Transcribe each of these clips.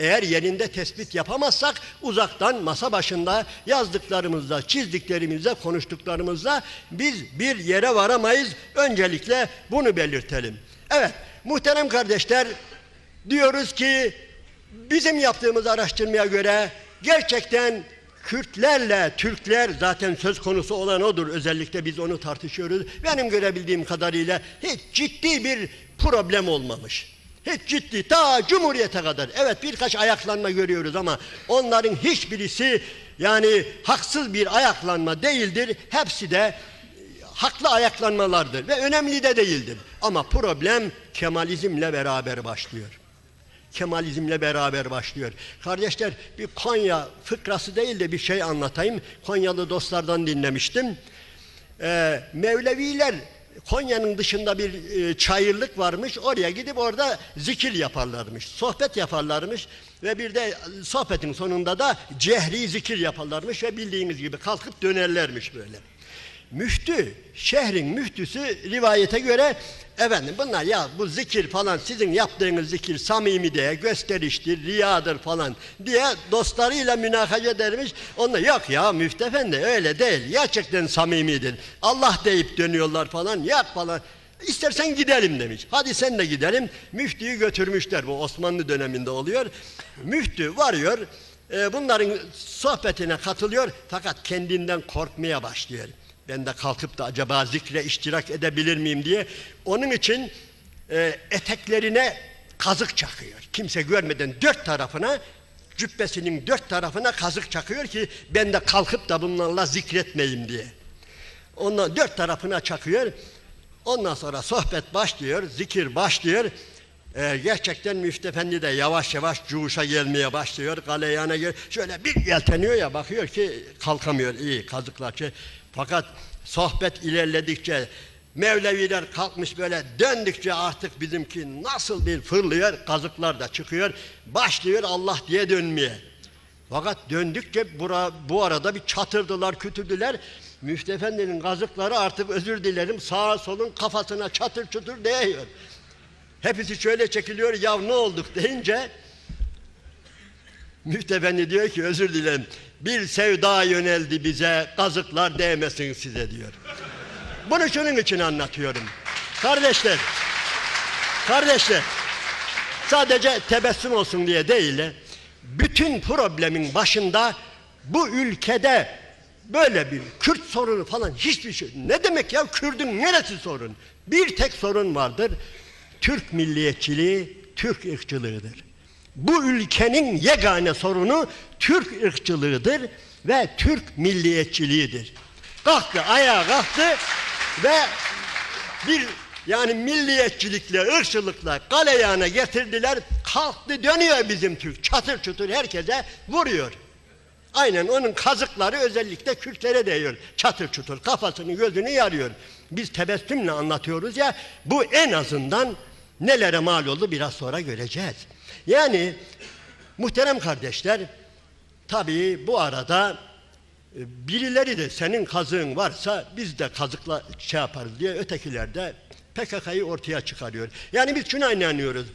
Eğer yerinde tespit yapamazsak uzaktan masa başında yazdıklarımızla, çizdiklerimizle, konuştuklarımızla biz bir yere varamayız. Öncelikle bunu belirtelim. Evet, muhterem kardeşler diyoruz ki bizim yaptığımız araştırmaya göre gerçekten Kürtlerle Türkler zaten söz konusu olan odur. Özellikle biz onu tartışıyoruz. Benim görebildiğim kadarıyla hiç ciddi bir problem olmamış. Hiç ciddi ta Cumhuriyete kadar. Evet birkaç ayaklanma görüyoruz ama onların hiçbirisi yani haksız bir ayaklanma değildir. Hepsi de haklı ayaklanmalardır ve önemli de değildir. Ama problem Kemalizmle beraber başlıyor. Kemalizmle beraber başlıyor. Kardeşler bir Konya fıkrası değil de bir şey anlatayım. Konyalı dostlardan dinlemiştim. Ee, Mevleviler Konya'nın dışında bir e, çayırlık varmış. Oraya gidip orada zikir yaparlarmış. Sohbet yaparlarmış. Ve bir de sohbetin sonunda da cehri zikir yaparlarmış. Ve bildiğiniz gibi kalkıp dönerlermiş böyle. Müftü, şehrin müftüsü rivayete göre efendim bunlar ya bu zikir falan sizin yaptığınız zikir samimi diye gösteriştir, riyadır falan diye dostlarıyla münakaşa edermiş. Onlar yok ya müftü efendi öyle değil. Gerçekten samimidir. Allah deyip dönüyorlar falan yap falan. İstersen gidelim demiş. Hadi sen de gidelim. Müftüyü götürmüşler. Bu Osmanlı döneminde oluyor. Müftü varıyor. e, bunların sohbetine katılıyor. Fakat kendinden korkmaya başlıyor. Ben de kalkıp da acaba zikre iştirak edebilir miyim diye. Onun için e, eteklerine kazık çakıyor. Kimse görmeden dört tarafına cübbesinin dört tarafına kazık çakıyor ki ben de kalkıp da bunlarla zikretmeyeyim diye. Ondan dört tarafına çakıyor. Ondan sonra sohbet başlıyor, zikir başlıyor. Ee, gerçekten Müftü Efendi de yavaş yavaş cuşa gelmeye başlıyor. Galeyana gel şöyle bir yelteniyor ya bakıyor ki kalkamıyor iyi kazıklar. Şey. Fakat sohbet ilerledikçe Mevleviler kalkmış böyle döndükçe artık bizimki nasıl bir fırlıyor kazıklar da çıkıyor. Başlıyor Allah diye dönmeye. Fakat döndükçe bura, bu arada bir çatırdılar, kütürdüler. Müftü Efendi'nin kazıkları artık özür dilerim sağa solun kafasına çatır çutur değiyor. Hepsi şöyle çekiliyor ya ne olduk deyince Müftü Efendi diyor ki özür dilerim bir sevda yöneldi bize kazıklar değmesin size diyor. Bunu şunun için anlatıyorum. Kardeşler, kardeşler sadece tebessüm olsun diye değil bütün problemin başında bu ülkede böyle bir Kürt sorunu falan hiçbir şey. Ne demek ya Kürt'ün neresi sorun? Bir tek sorun vardır. Türk milliyetçiliği, Türk ırkçılığıdır. Bu ülkenin yegane sorunu Türk ırkçılığıdır ve Türk milliyetçiliğidir. Kalktı, ayağa kalktı ve bir yani milliyetçilikle, ırkçılıkla galeyana getirdiler. Kalktı dönüyor bizim Türk. Çatır çutur herkese vuruyor. Aynen onun kazıkları özellikle Kürtlere değiyor. Çatır çutur kafasını gözünü yarıyor. Biz tebessümle anlatıyoruz ya bu en azından nelere mal oldu biraz sonra göreceğiz. Yani muhterem kardeşler tabii bu arada e, birileri de senin kazığın varsa biz de kazıkla şey yaparız diye ötekiler de PKK'yı ortaya çıkarıyor. Yani biz şuna inanıyoruz.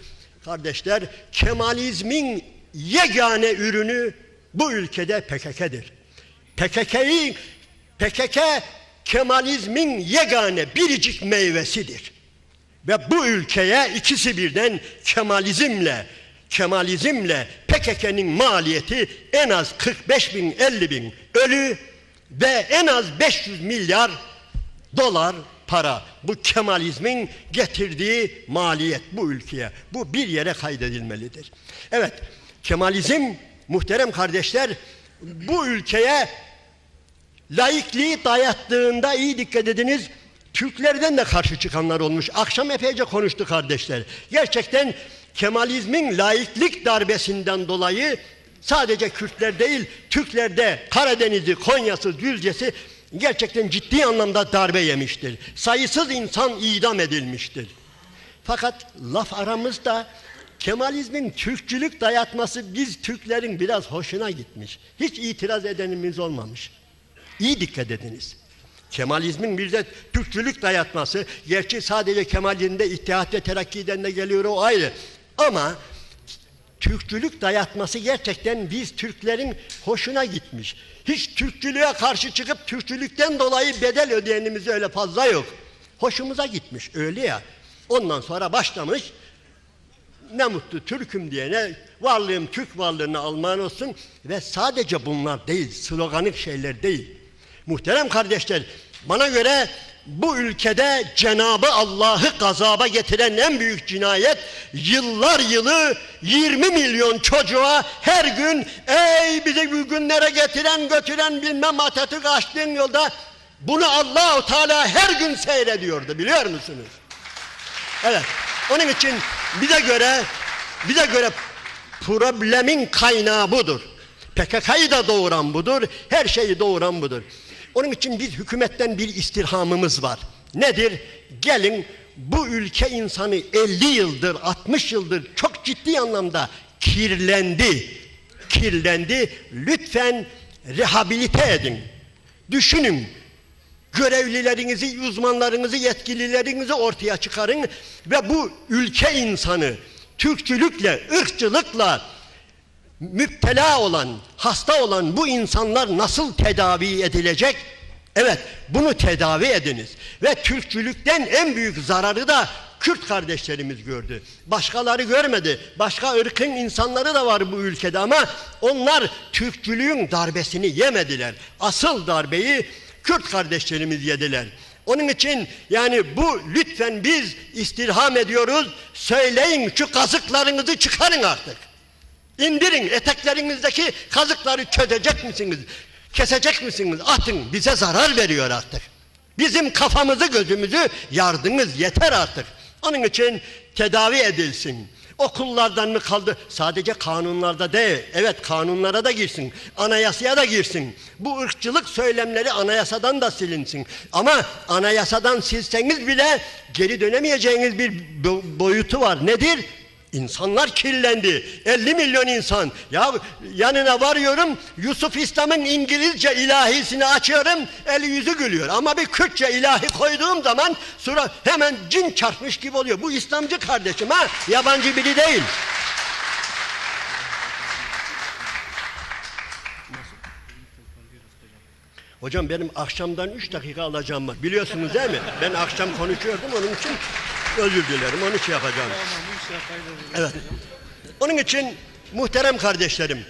Kardeşler Kemalizmin yegane ürünü bu ülkede PKK'dır. PKK'yı PKK Kemalizmin yegane biricik meyvesidir. Ve bu ülkeye ikisi birden Kemalizmle Kemalizmle PKK'nın maliyeti en az 45 bin 50 bin ölü ve en az 500 milyar dolar para. Bu Kemalizmin getirdiği maliyet bu ülkeye. Bu bir yere kaydedilmelidir. Evet Kemalizm muhterem kardeşler bu ülkeye laikliği dayattığında iyi dikkat ediniz Türklerden de karşı çıkanlar olmuş. Akşam epeyce konuştu kardeşler. Gerçekten Kemalizmin laiklik darbesinden dolayı sadece Kürtler değil, Türklerde Karadeniz'i, Konya'sı, Düzce'si gerçekten ciddi anlamda darbe yemiştir. Sayısız insan idam edilmiştir. Fakat laf aramızda Kemalizmin Türkçülük dayatması biz Türklerin biraz hoşuna gitmiş. Hiç itiraz edenimiz olmamış. İyi dikkat ediniz. Kemalizmin bir de Türkçülük dayatması, gerçi sadece Kemalizm'de İttihat ve Terakki'den de geliyor o ayrı. Ama Türkçülük dayatması gerçekten biz Türklerin hoşuna gitmiş. Hiç Türkçülüğe karşı çıkıp Türkçülükten dolayı bedel ödeyenimiz öyle fazla yok. Hoşumuza gitmiş öyle ya. Ondan sonra başlamış ne mutlu Türk'üm diyene varlığım Türk varlığını alman olsun ve sadece bunlar değil sloganik şeyler değil. Muhterem kardeşler bana göre bu ülkede Cenabı Allah'ı gazaba getiren en büyük cinayet yıllar yılı 20 milyon çocuğa her gün ey bizi bu günlere getiren götüren bilmem Atatürk açtığın yolda bunu Allahu Teala her gün seyrediyordu biliyor musunuz? Evet. Onun için bize göre bize göre problemin kaynağı budur. PKK'yı da doğuran budur. Her şeyi doğuran budur. Onun için biz hükümetten bir istirhamımız var. Nedir? Gelin bu ülke insanı 50 yıldır, 60 yıldır çok ciddi anlamda kirlendi. Kirlendi. Lütfen rehabilite edin. Düşünün görevlilerinizi, uzmanlarınızı, yetkililerinizi ortaya çıkarın ve bu ülke insanı Türkçülükle, ırkçılıkla müptela olan, hasta olan bu insanlar nasıl tedavi edilecek? Evet, bunu tedavi ediniz. Ve Türkçülükten en büyük zararı da Kürt kardeşlerimiz gördü. Başkaları görmedi. Başka ırkın insanları da var bu ülkede ama onlar Türkçülüğün darbesini yemediler. Asıl darbeyi Kürt kardeşlerimiz yediler. Onun için yani bu lütfen biz istirham ediyoruz. Söyleyin şu kazıklarınızı çıkarın artık. İndirin eteklerinizdeki kazıkları çözecek misiniz? Kesecek misiniz? Atın bize zarar veriyor artık. Bizim kafamızı gözümüzü yardınız yeter artık. Onun için tedavi edilsin. Okullardan mı kaldı? Sadece kanunlarda değil. Evet kanunlara da girsin. Anayasaya da girsin. Bu ırkçılık söylemleri anayasadan da silinsin. Ama anayasadan silseniz bile geri dönemeyeceğiniz bir boyutu var. Nedir? İnsanlar kirlendi. 50 milyon insan. Ya yanına varıyorum Yusuf İslam'ın İngilizce ilahisini açıyorum eli yüzü gülüyor. Ama bir Kürtçe ilahi koyduğum zaman sonra hemen cin çarpmış gibi oluyor. Bu İslamcı kardeşim ha yabancı biri değil. Hocam benim akşamdan 3 dakika alacağım var. Biliyorsunuz değil mi? Ben akşam konuşuyordum onun için özür dilerim. Onu şey yapacağım. Evet. Onun için muhterem kardeşlerim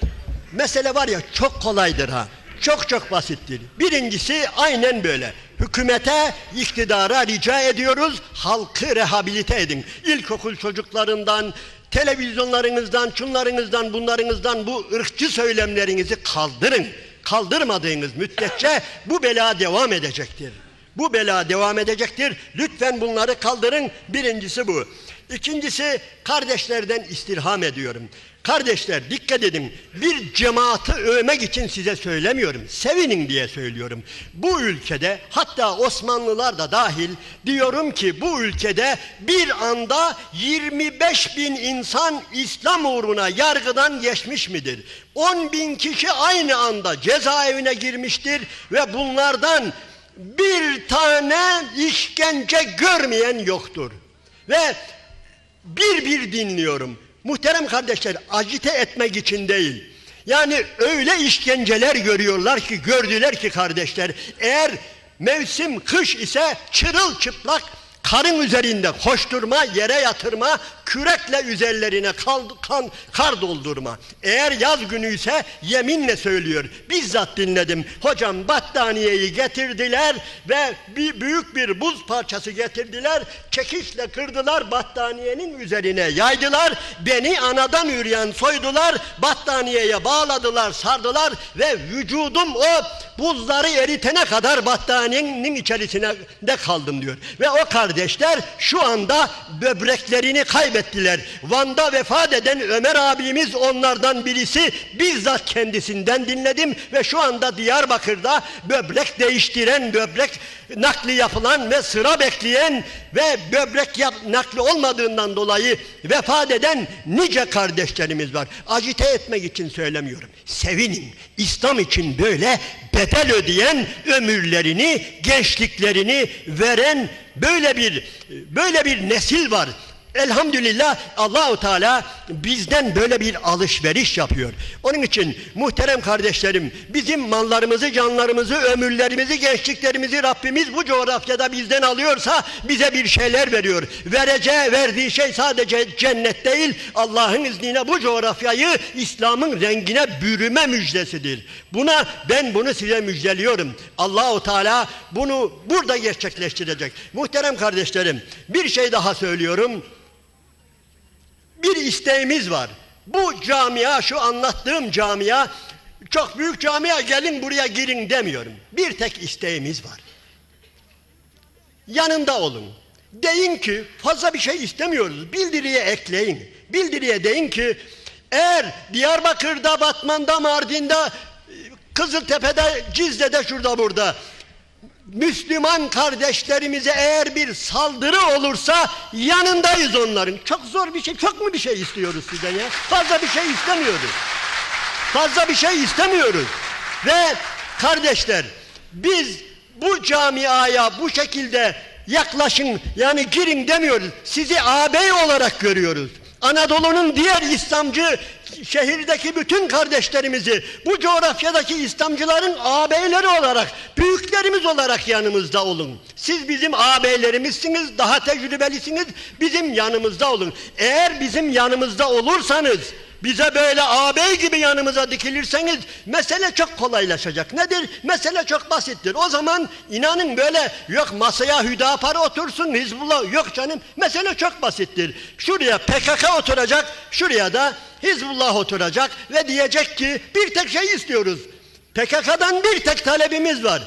mesele var ya çok kolaydır ha. Çok çok basittir. Birincisi aynen böyle. Hükümete, iktidara rica ediyoruz halkı rehabilite edin. İlkokul çocuklarından, televizyonlarınızdan, şunlarınızdan, bunlarınızdan bu ırkçı söylemlerinizi kaldırın. Kaldırmadığınız müddetçe bu bela devam edecektir. Bu bela devam edecektir. Lütfen bunları kaldırın. Birincisi bu. İkincisi kardeşlerden istirham ediyorum. Kardeşler dikkat edin. Bir cemaati övmek için size söylemiyorum. Sevinin diye söylüyorum. Bu ülkede hatta Osmanlılar da dahil diyorum ki bu ülkede bir anda 25 bin insan İslam uğruna yargıdan geçmiş midir? 10 bin kişi aynı anda cezaevine girmiştir ve bunlardan bir tane işkence görmeyen yoktur. Ve bir bir dinliyorum. Muhterem kardeşler acite etmek için değil. Yani öyle işkenceler görüyorlar ki gördüler ki kardeşler eğer mevsim kış ise çırılçıplak karın üzerinde koşturma, yere yatırma, kürekle üzerlerine kal, kan, kar doldurma. Eğer yaz günü ise yeminle söylüyor. Bizzat dinledim. Hocam battaniyeyi getirdiler ve bir büyük bir buz parçası getirdiler. Çekişle kırdılar battaniyenin üzerine yaydılar. Beni anadan üreyen soydular. Battaniyeye bağladılar, sardılar ve vücudum o buzları eritene kadar battaniyenin içerisine de kaldım diyor. Ve o kardeşler şu anda böbreklerini kaybettiler. Van'da vefat eden Ömer abimiz onlardan birisi bizzat kendisinden dinledim ve şu anda Diyarbakır'da böbrek değiştiren, böbrek nakli yapılan ve sıra bekleyen ve böbrek yap, nakli olmadığından dolayı vefat eden nice kardeşlerimiz var. Acite etmek için söylemiyorum. Sevinin. İslam için böyle bedel ödeyen ömürlerini, gençliklerini veren böyle bir böyle bir nesil var. Elhamdülillah Allahu Teala bizden böyle bir alışveriş yapıyor. Onun için muhterem kardeşlerim bizim mallarımızı, canlarımızı, ömürlerimizi, gençliklerimizi Rabbimiz bu coğrafyada bizden alıyorsa bize bir şeyler veriyor. Vereceği, verdiği şey sadece cennet değil Allah'ın izniyle bu coğrafyayı İslam'ın rengine bürüme müjdesidir. Buna ben bunu size müjdeliyorum. Allahu Teala bunu burada gerçekleştirecek. Muhterem kardeşlerim bir şey daha söylüyorum bir isteğimiz var. Bu camia, şu anlattığım camia, çok büyük camia gelin buraya girin demiyorum. Bir tek isteğimiz var. Yanında olun. Deyin ki fazla bir şey istemiyoruz. Bildiriye ekleyin. Bildiriye deyin ki eğer Diyarbakır'da, Batman'da, Mardin'de, Kızıltepe'de, Cizre'de, şurada burada Müslüman kardeşlerimize eğer bir saldırı olursa yanındayız onların. Çok zor bir şey, çok mu bir şey istiyoruz sizden ya? Fazla bir şey istemiyoruz. Fazla bir şey istemiyoruz. Ve kardeşler biz bu camiaya bu şekilde yaklaşın yani girin demiyoruz. Sizi ağabey olarak görüyoruz. Anadolu'nun diğer İslamcı şehirdeki bütün kardeşlerimizi bu coğrafyadaki İslamcıların ağabeyleri olarak, büyüklerimiz olarak yanımızda olun. Siz bizim ağabeylerimizsiniz, daha tecrübelisiniz, bizim yanımızda olun. Eğer bizim yanımızda olursanız, bize böyle ağabey gibi yanımıza dikilirseniz mesele çok kolaylaşacak. Nedir? Mesele çok basittir. O zaman inanın böyle yok masaya Hüdapar otursun Hizbullah yok canım. Mesele çok basittir. Şuraya PKK oturacak, şuraya da Hizbullah oturacak ve diyecek ki bir tek şey istiyoruz. PKK'dan bir tek talebimiz var.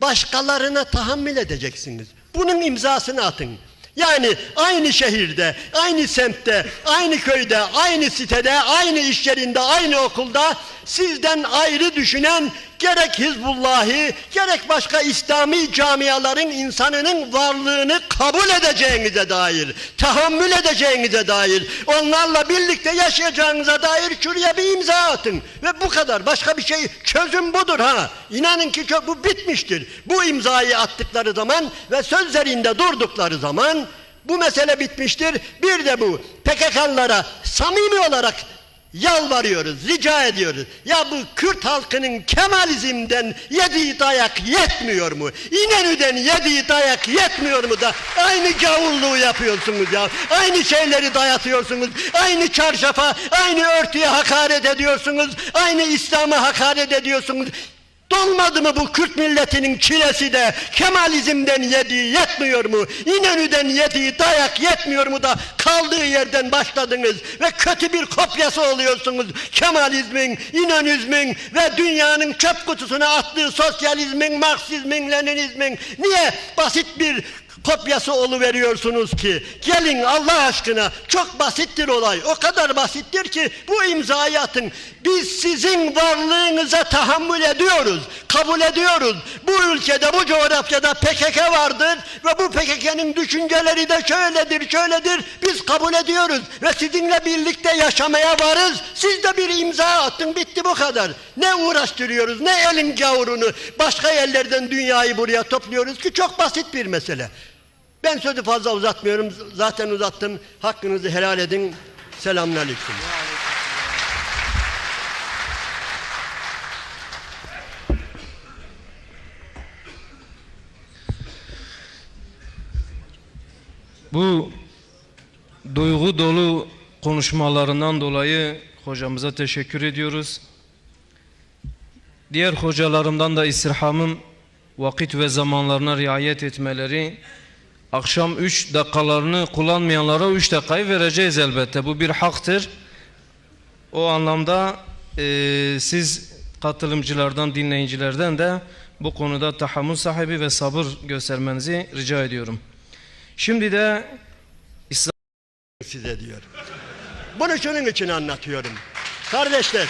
Başkalarına tahammül edeceksiniz. Bunun imzasını atın. Yani aynı şehirde, aynı semtte, aynı köyde, aynı sitede, aynı iş yerinde, aynı okulda sizden ayrı düşünen gerek Hizbullah'ı, gerek başka İslami camiaların insanının varlığını kabul edeceğinize dair, tahammül edeceğinize dair, onlarla birlikte yaşayacağınıza dair şuraya bir imza atın. Ve bu kadar. Başka bir şey, çözüm budur ha. İnanın ki bu bitmiştir. Bu imzayı attıkları zaman ve sözlerinde durdukları zaman bu mesele bitmiştir. Bir de bu PKK'lılara samimi olarak yalvarıyoruz, rica ediyoruz. Ya bu Kürt halkının Kemalizm'den yediği dayak yetmiyor mu? İnönü'den yediği dayak yetmiyor mu da aynı gavurluğu yapıyorsunuz ya. Aynı şeyleri dayatıyorsunuz. Aynı çarşafa, aynı örtüye hakaret ediyorsunuz. Aynı İslam'a hakaret ediyorsunuz. Dolmadı mı bu Kürt milletinin çilesi de Kemalizm'den yediği yetmiyor mu? İnönü'den yediği dayak yetmiyor mu da kaldığı yerden başladınız ve kötü bir kopyası oluyorsunuz. Kemalizmin, İnönüzmin ve dünyanın çöp kutusuna attığı sosyalizmin, Marksizmin, Leninizmin niye basit bir kopyası veriyorsunuz ki. Gelin Allah aşkına çok basittir olay. O kadar basittir ki bu imzayı atın. Biz sizin varlığınıza tahammül ediyoruz kabul ediyoruz. Bu ülkede bu coğrafyada PKK vardır ve bu PKK'nın düşünceleri de şöyledir şöyledir. Biz kabul ediyoruz ve sizinle birlikte yaşamaya varız. Siz de bir imza attın bitti bu kadar. Ne uğraştırıyoruz ne elin gavurunu. Başka yerlerden dünyayı buraya topluyoruz ki çok basit bir mesele ben sözü fazla uzatmıyorum. Zaten uzattım. Hakkınızı helal edin. Selamünaleyküm. Bu duygu dolu konuşmalarından dolayı hocamıza teşekkür ediyoruz. Diğer hocalarımdan da istirhamım vakit ve zamanlarına riayet etmeleri. Akşam 3 dakikalarını kullanmayanlara 3 dakikayı vereceğiz elbette. Bu bir haktır. O anlamda e, siz katılımcılardan, dinleyicilerden de bu konuda tahammül sahibi ve sabır göstermenizi rica ediyorum. Şimdi de Size diyor. Bunu şunun için anlatıyorum. Kardeşler,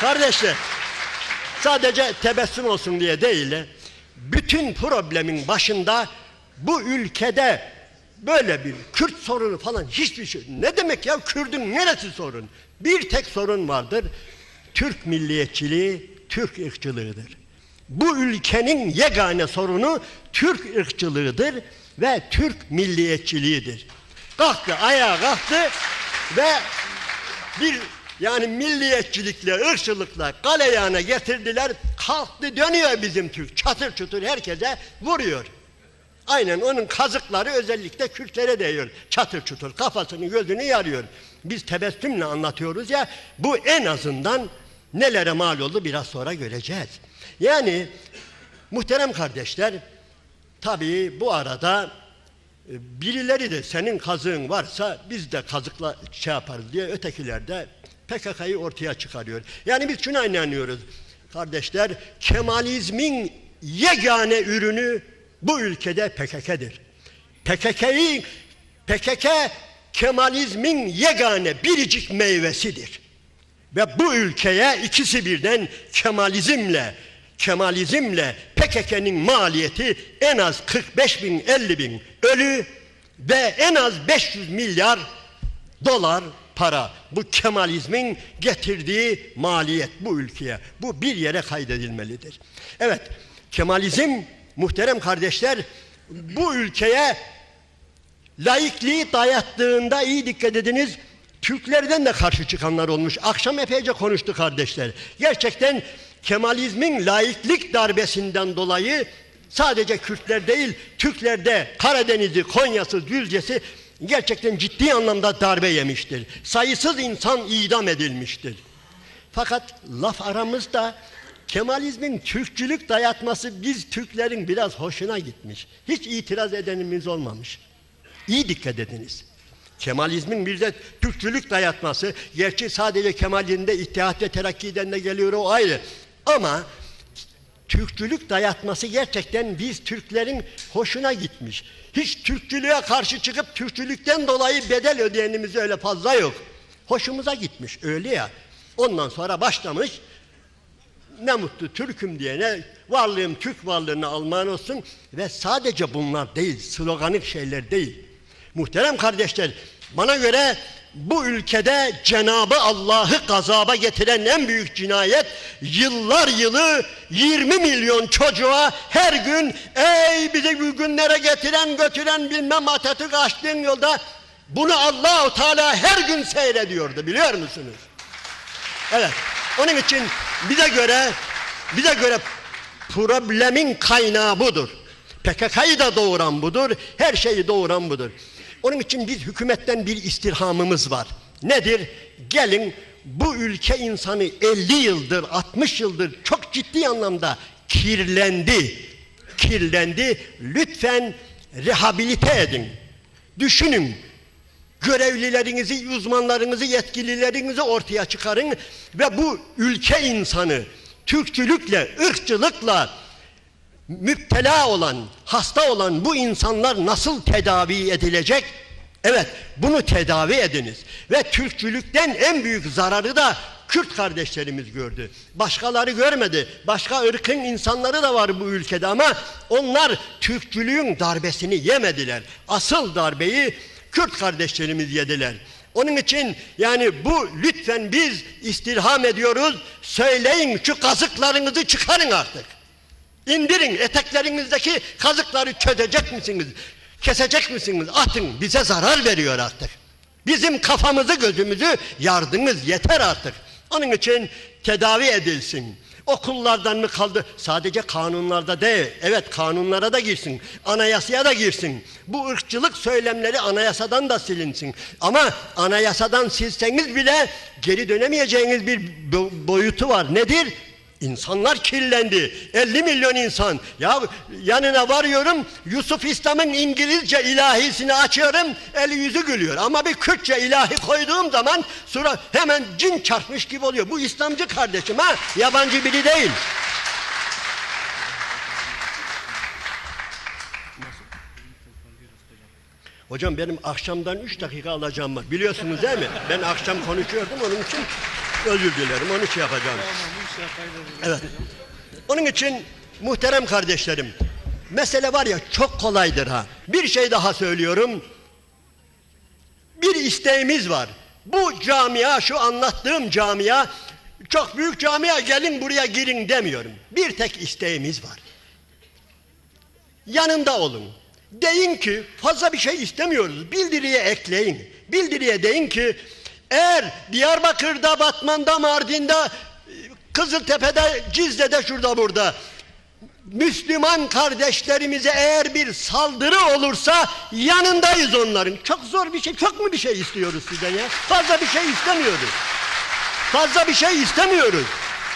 kardeşler, sadece tebessüm olsun diye değil, bütün problemin başında bu ülkede böyle bir Kürt sorunu falan hiçbir şey. Ne demek ya Kürt'ün neresi sorun? Bir tek sorun vardır. Türk milliyetçiliği, Türk ırkçılığıdır. Bu ülkenin yegane sorunu Türk ırkçılığıdır ve Türk milliyetçiliğidir. Kalktı, ayağa kalktı. Ve bir yani milliyetçilikle, ırkçılıkla galeyana getirdiler. Kalktı dönüyor bizim Türk. Çatır çutur herkese vuruyor. Aynen onun kazıkları özellikle Kürtlere değiyor. Çatır çutur kafasını gözünü yarıyor. Biz tebessümle anlatıyoruz ya bu en azından nelere mal oldu biraz sonra göreceğiz. Yani muhterem kardeşler tabii bu arada e, birileri de senin kazığın varsa biz de kazıkla şey yaparız diye ötekiler de PKK'yı ortaya çıkarıyor. Yani biz şuna inanıyoruz. Kardeşler Kemalizmin yegane ürünü bu ülkede PKK'dır. PKK'yı PKK Kemalizmin yegane biricik meyvesidir. Ve bu ülkeye ikisi birden Kemalizmle Kemalizmle PKK'nın maliyeti en az 45 bin 50 bin ölü ve en az 500 milyar dolar para. Bu Kemalizmin getirdiği maliyet bu ülkeye. Bu bir yere kaydedilmelidir. Evet Kemalizm muhterem kardeşler bu ülkeye laikliği dayattığında iyi dikkat ediniz. Türklerden de karşı çıkanlar olmuş. Akşam epeyce konuştu kardeşler. Gerçekten Kemalizmin laiklik darbesinden dolayı sadece Kürtler değil, Türklerde Karadeniz'i, Konya'sı, Düzce'si gerçekten ciddi anlamda darbe yemiştir. Sayısız insan idam edilmiştir. Fakat laf aramızda Kemalizmin Türkçülük dayatması biz Türklerin biraz hoşuna gitmiş. Hiç itiraz edenimiz olmamış. İyi dikkat ediniz. Kemalizmin bir de Türkçülük dayatması, gerçi sadece Kemalizm'de İttihat ve Terakki'den de geliyor o ayrı. Ama Türkçülük dayatması gerçekten biz Türklerin hoşuna gitmiş. Hiç Türkçülüğe karşı çıkıp Türkçülükten dolayı bedel ödeyenimiz öyle fazla yok. Hoşumuza gitmiş öyle ya. Ondan sonra başlamış ne mutlu Türk'üm diyene varlığım Türk varlığına alman olsun ve sadece bunlar değil sloganik şeyler değil. Muhterem kardeşler bana göre bu ülkede Cenabı Allah'ı gazaba getiren en büyük cinayet yıllar yılı 20 milyon çocuğa her gün ey bizi günlere getiren götüren bilmem Atatürk açtığın yolda bunu Allahu Teala her gün seyrediyordu biliyor musunuz? Evet. Onun için bize göre bize göre problemin kaynağı budur. PKK'yı da doğuran budur. Her şeyi doğuran budur. Onun için biz hükümetten bir istirhamımız var. Nedir? Gelin bu ülke insanı 50 yıldır, 60 yıldır çok ciddi anlamda kirlendi. Kirlendi. Lütfen rehabilite edin. Düşünün görevlilerinizi, uzmanlarınızı, yetkililerinizi ortaya çıkarın ve bu ülke insanı Türkçülükle, ırkçılıkla müptela olan, hasta olan bu insanlar nasıl tedavi edilecek? Evet, bunu tedavi ediniz. Ve Türkçülükten en büyük zararı da Kürt kardeşlerimiz gördü. Başkaları görmedi. Başka ırkın insanları da var bu ülkede ama onlar Türkçülüğün darbesini yemediler. Asıl darbeyi Kürt kardeşlerimiz yediler. Onun için yani bu lütfen biz istirham ediyoruz. Söyleyin şu kazıklarınızı çıkarın artık. İndirin eteklerinizdeki kazıkları çözecek misiniz? Kesecek misiniz? Atın bize zarar veriyor artık. Bizim kafamızı gözümüzü yardınız yeter artık. Onun için tedavi edilsin. Okullardan mı kaldı? Sadece kanunlarda değil. Evet kanunlara da girsin. Anayasaya da girsin. Bu ırkçılık söylemleri anayasadan da silinsin. Ama anayasadan silseniz bile geri dönemeyeceğiniz bir boyutu var. Nedir? İnsanlar kirlendi. 50 milyon insan. Ya yanına varıyorum Yusuf İslam'ın İngilizce ilahisini açıyorum eli yüzü gülüyor. Ama bir Kürtçe ilahi koyduğum zaman sonra hemen cin çarpmış gibi oluyor. Bu İslamcı kardeşim ha yabancı biri değil. Hocam benim akşamdan 3 dakika alacağım var. Biliyorsunuz değil mi? Ben akşam konuşuyordum onun için özür dilerim. Onu şey yapacağım. Evet. Onun için muhterem kardeşlerim mesele var ya çok kolaydır ha. Bir şey daha söylüyorum. Bir isteğimiz var. Bu camia şu anlattığım camia çok büyük camia gelin buraya girin demiyorum. Bir tek isteğimiz var. Yanında olun. Deyin ki fazla bir şey istemiyoruz. Bildiriye ekleyin. Bildiriye deyin ki Eğer Diyarbakır'da, Batman'da, Mardin'de, Kızıltepe'de, Cizre'de, şurada burada Müslüman kardeşlerimize eğer bir saldırı olursa yanındayız onların. Çok zor bir şey, çok mu bir şey istiyoruz sizden ya? Fazla bir şey istemiyoruz. Fazla bir şey istemiyoruz.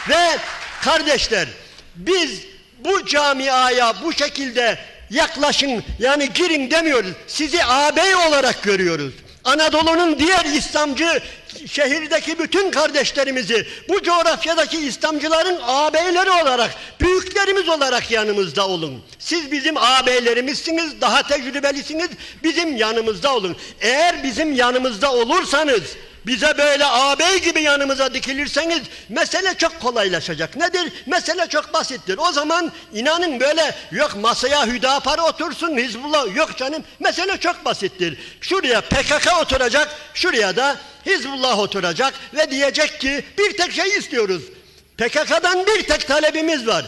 Ve kardeşler biz bu camiaya bu şekilde yaklaşın yani girin demiyoruz. Sizi ağabey olarak görüyoruz. Anadolu'nun diğer İslamcı şehirdeki bütün kardeşlerimizi bu coğrafyadaki İslamcıların ağabeyleri olarak büyüklerimiz olarak yanımızda olun. Siz bizim ağabeylerimizsiniz, daha tecrübelisiniz, bizim yanımızda olun. Eğer bizim yanımızda olursanız bize böyle ağabey gibi yanımıza dikilirseniz mesele çok kolaylaşacak. Nedir? Mesele çok basittir. O zaman inanın böyle yok masaya Hüdapar otursun Hizbullah yok canım. Mesele çok basittir. Şuraya PKK oturacak, şuraya da Hizbullah oturacak ve diyecek ki bir tek şey istiyoruz. PKK'dan bir tek talebimiz var.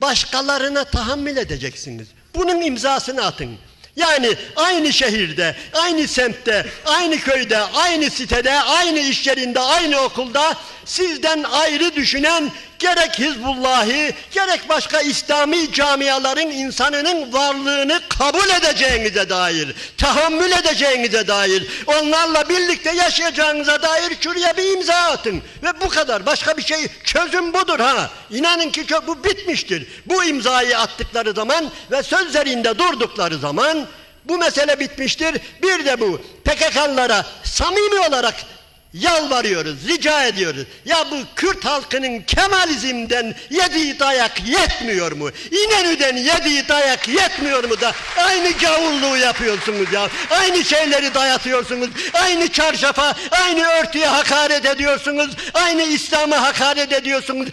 Başkalarına tahammül edeceksiniz. Bunun imzasını atın. Yani aynı şehirde, aynı semtte, aynı köyde, aynı sitede, aynı iş yerinde, aynı okulda sizden ayrı düşünen gerek Hizbullah'ı, gerek başka İslami camiaların insanının varlığını kabul edeceğinize dair, tahammül edeceğinize dair, onlarla birlikte yaşayacağınıza dair şuraya bir imza atın. Ve bu kadar. Başka bir şey, çözüm budur ha. İnanın ki bu bitmiştir. Bu imzayı attıkları zaman ve sözlerinde durdukları zaman bu mesele bitmiştir. Bir de bu PKK'lılara samimi olarak yalvarıyoruz, rica ediyoruz. Ya bu Kürt halkının Kemalizm'den yediği dayak yetmiyor mu? İnönü'den yediği dayak yetmiyor mu da aynı gavulluğu yapıyorsunuz ya. Aynı şeyleri dayatıyorsunuz. Aynı çarşafa, aynı örtüye hakaret ediyorsunuz. Aynı İslam'a hakaret ediyorsunuz.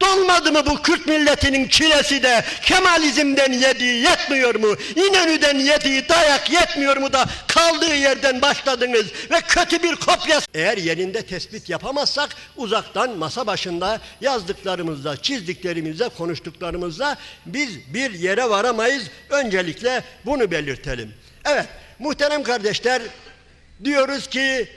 Dolmadı mı bu Kürt milletinin çilesi de Kemalizm'den yediği yetmiyor mu? İnönü'den yediği dayak yetmiyor mu da kaldığı yerden başladınız ve kötü bir kopya. Eğer yerinde tespit yapamazsak uzaktan masa başında yazdıklarımızla, çizdiklerimizle, konuştuklarımızla biz bir yere varamayız. Öncelikle bunu belirtelim. Evet muhterem kardeşler diyoruz ki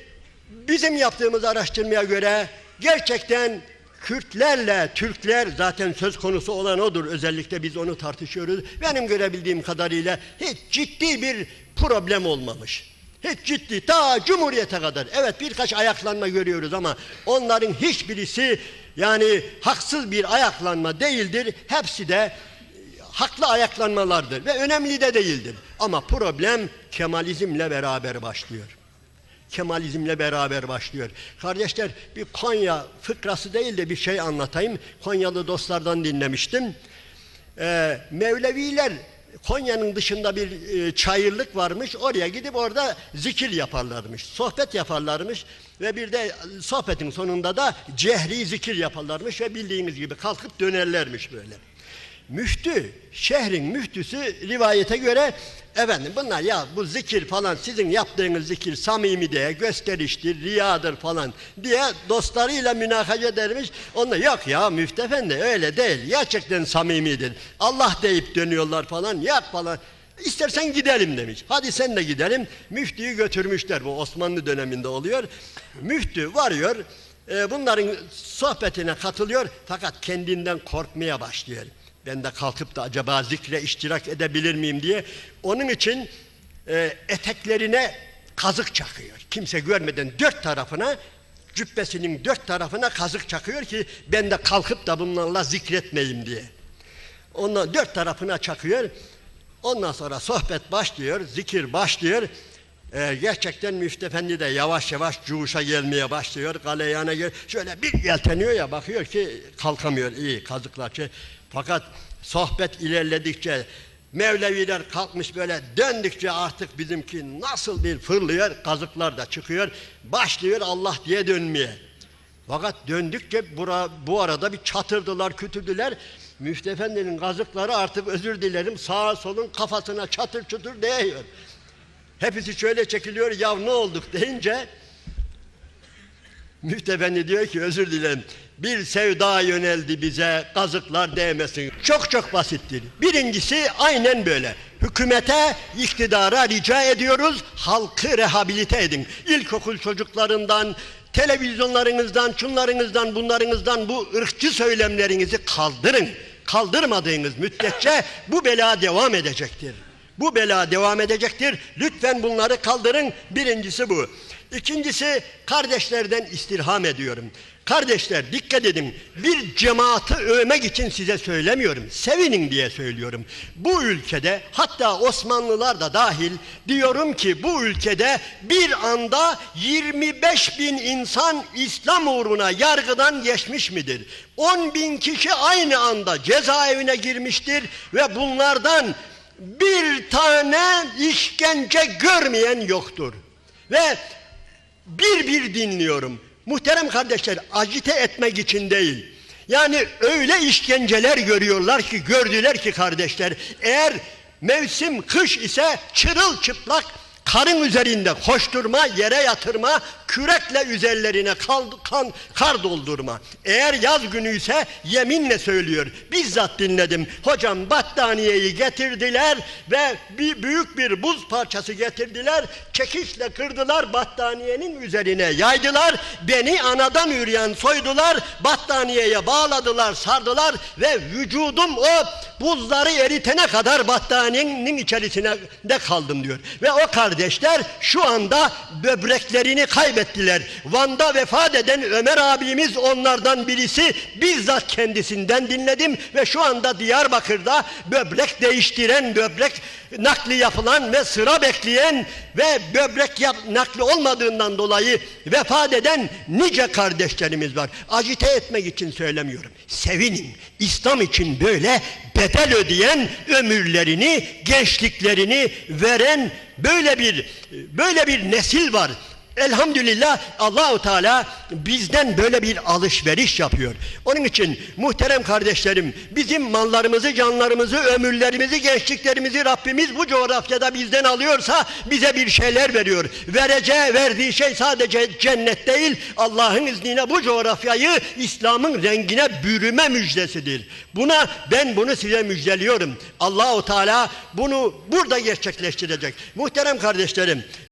bizim yaptığımız araştırmaya göre gerçekten Kürtlerle Türkler zaten söz konusu olan odur. Özellikle biz onu tartışıyoruz. Benim görebildiğim kadarıyla hiç ciddi bir problem olmamış. Hiç ciddi ta Cumhuriyete kadar. Evet birkaç ayaklanma görüyoruz ama onların hiçbirisi yani haksız bir ayaklanma değildir. Hepsi de haklı ayaklanmalardır ve önemli de değildir. Ama problem Kemalizmle beraber başlıyor. Kemalizmle beraber başlıyor. Kardeşler bir Konya fıkrası değil de bir şey anlatayım. Konyalı dostlardan dinlemiştim. Ee, Mevleviler Konya'nın dışında bir e, çayırlık varmış. Oraya gidip orada zikir yaparlarmış. Sohbet yaparlarmış. Ve bir de sohbetin sonunda da cehri zikir yaparlarmış. Ve bildiğimiz gibi kalkıp dönerlermiş böyle. Müftü, şehrin müftüsü rivayete göre efendim bunlar ya bu zikir falan sizin yaptığınız zikir samimi diye gösteriştir, riyadır falan diye dostlarıyla münakaşa edermiş. Onlar yok ya müftü efendi öyle değil gerçekten samimidir. Allah deyip dönüyorlar falan yok falan. İstersen gidelim demiş. Hadi sen de gidelim. Müftüyü götürmüşler. Bu Osmanlı döneminde oluyor. Müftü varıyor. e, bunların sohbetine katılıyor. Fakat kendinden korkmaya başlıyor. Ben de kalkıp da acaba zikre iştirak edebilir miyim diye. Onun için e, eteklerine kazık çakıyor. Kimse görmeden dört tarafına cübbesinin dört tarafına kazık çakıyor ki ben de kalkıp da bunlarla zikretmeyeyim diye. Ondan dört tarafına çakıyor. Ondan sonra sohbet başlıyor, zikir başlıyor. Ee, gerçekten Müftü Efendi de yavaş yavaş cuşa gelmeye başlıyor. Galeyana gel şöyle bir yelteniyor ya bakıyor ki kalkamıyor iyi kazıklar. Şey. Fakat sohbet ilerledikçe Mevleviler kalkmış böyle döndükçe artık bizimki nasıl bir fırlıyor kazıklar da çıkıyor. Başlıyor Allah diye dönmeye. Fakat döndükçe bura, bu arada bir çatırdılar, kütürdüler. Müftü Efendi'nin kazıkları artık özür dilerim sağa solun kafasına çatır çutur değiyor. Hepsi şöyle çekiliyor ya ne olduk deyince Müftü Efendi diyor ki özür dilerim bir sevda yöneldi bize kazıklar değmesin. Çok çok basittir. Birincisi aynen böyle. hükümete, iktidara rica ediyoruz. Halkı rehabilite edin. İlkokul çocuklarından, televizyonlarınızdan, şunlarınızdan, bunlarınızdan bu ırkçı söylemlerinizi kaldırın. Kaldırmadığınız müddetçe bu bela devam edecektir. Bu bela devam edecektir. Lütfen bunları kaldırın. Birincisi bu. İkincisi kardeşlerden istirham ediyorum. Kardeşler dikkat edin. Bir cemaati övmek için size söylemiyorum. Sevinin diye söylüyorum. Bu ülkede hatta Osmanlılar da dahil diyorum ki bu ülkede bir anda 25 bin insan İslam uğruna yargıdan geçmiş midir? 10 bin kişi aynı anda cezaevine girmiştir ve bunlardan bir tane işkence görmeyen yoktur. Ve bir bir dinliyorum. Muhterem kardeşler acite etmek için değil. Yani öyle işkenceler görüyorlar ki gördüler ki kardeşler eğer mevsim kış ise çırılçıplak karın üzerinde koşturma, yere yatırma, kürekle üzerlerine kal, kan, kar doldurma. Eğer yaz günü ise yeminle söylüyor. Bizzat dinledim. Hocam battaniyeyi getirdiler ve bir büyük bir buz parçası getirdiler. Çekişle kırdılar battaniyenin üzerine yaydılar. Beni anadan üreyen soydular. Battaniyeye bağladılar, sardılar ve vücudum o buzları eritene kadar battaniyenin içerisine de kaldım diyor. Ve o kardeşler şu anda böbreklerini kaybettiler. Van'da vefat eden Ömer abimiz onlardan birisi bizzat kendisinden dinledim ve şu anda Diyarbakır'da böbrek değiştiren, böbrek nakli yapılan ve sıra bekleyen ve böbrek yap, nakli olmadığından dolayı vefat eden nice kardeşlerimiz var. Acite etmek için söylemiyorum. Sevinin. İslam için böyle bedel ödeyen ömürlerini, gençliklerini veren böyle bir böyle bir nesil var. Elhamdülillah Allahu Teala bizden böyle bir alışveriş yapıyor. Onun için muhterem kardeşlerim bizim mallarımızı, canlarımızı, ömürlerimizi, gençliklerimizi Rabbimiz bu coğrafyada bizden alıyorsa bize bir şeyler veriyor. Vereceği, verdiği şey sadece cennet değil Allah'ın izniyle bu coğrafyayı İslam'ın rengine bürüme müjdesidir. Buna ben bunu size müjdeliyorum. Allahu Teala bunu burada gerçekleştirecek. Muhterem kardeşlerim